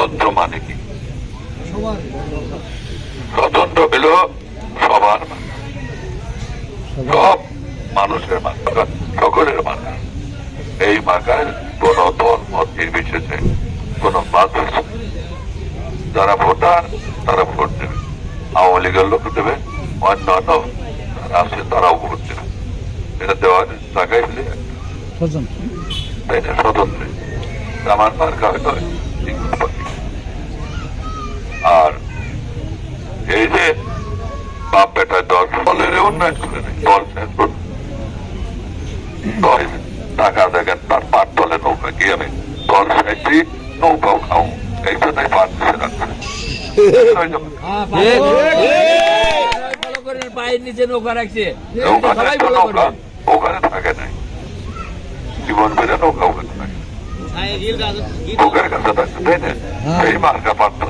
স্বতন্ত্র মানে কি? স্বতন্ত্র হইল সবার সব মানুষের সকলের মার্কা এই মার্কায় কোন দল মত নির্বিশেষে কোন নেই। যারা ভোটার তারা ভোট দেবে। আওয়ামী লীগের লোক দেবে অন্যান্য আছে তারাও ভোট দেবে। এটা দেওয়ার জায়গায় হলে তাই না? স্বতন্ত্র। আমার মার্কা হয়তো। আর এই যে বাপ বেটা দল উন্নয়ন করে দল দল টাকা দেখেন তার পাট দলে নৌকা গিয়ে আমি দল শেষই নৌকাও খাও। এই জন্যই পাট পায়ের নিচে নৌকা রাখছে। করে। ওখানে থাকে নাই। জীবন বেড়ে নৌকা ওখানে থাকে বুকের কাছে থাকছে তাই না এই মার্কা পারত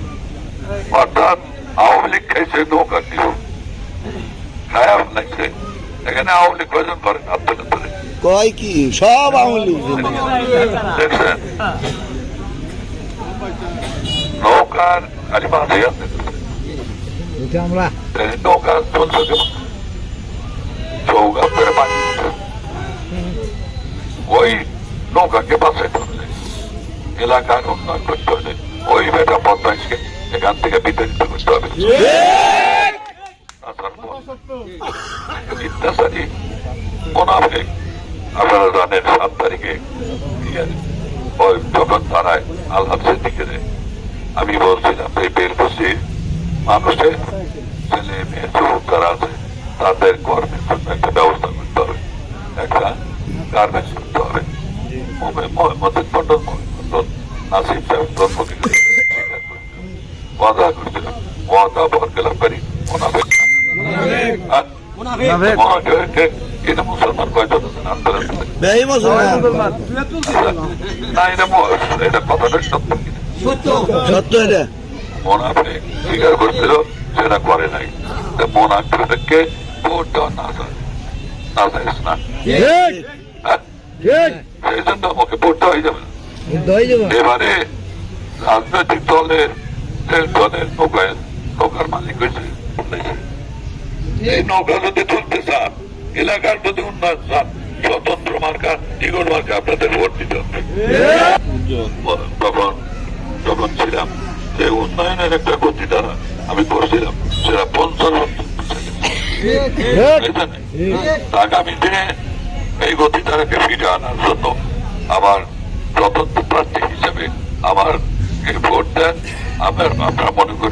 অর্থাৎ আওয়ামী লীগ খাইছে নৌকা ছিল খায়া লাগছে। এখানে আওয়ামী লীগ কয়জন করে তুলে কয় কি? সব আমলি দেখছেন? নৌকার খালি মাঝে আছে। আমরা নৌকা চলছে চৌকা করে পানি ওই নৌকাকে বাঁচাইতে হলে এলাকার উন্নয়ন করতে হলে ওই বেটা পদ্মাইশকে এখান থেকে বিতাড়িত করতে হবে। তারায় আল্লাহ দিকে আমি বলছিলাম, এই বের মানুষের ছেলে, মেয়ে, যুবক যারা আছে, তাদের কর্মের জন্য একটা ব্যবস্থা করতে হবে। একটা গার্মেন্টস করতে হবে। মন্ডল সাহেব ওয়াদা করছিলাম ওয়াদা মোনাফেক না হ্যাঁ? মোনাফেক, এটা মুসলমান কয়জন আন্দোলন না এটা এটা কথাটা সত্য। সত্য। এটা। মোনাফেক স্বীকার করছিল সেটা করে নাই। তো মোনাফেককে ভোট দেওয়া না যায়। না যায় না। হ্যাঁ? সেই জন্য আমাকে ভোট দেওয়া হয়ে যাবে। না। এবারে রাজনৈতিক দলের দলের নৌকায় নৌকার মালিক হয়েছে এই নৌকা যদি তুলতে চান এলাকার প্রতি উন্নয়ন চান স্বতন্ত্র মার্কা দ্বিগুণ মার্কা আপনাদের ভোট দিতে হবে। তখন যখন ছিলাম যে উন্নয়নের একটা গতি দ্বারা আমি করছিলাম সেটা পঞ্চাশ আগামী দিনে এই গতি দ্বারাকে ফিরে আনার জন্য আমার স্বতন্ত্র প্রার্থী হিসেবে আমার ভোট দেন আমার আমরা মনে করি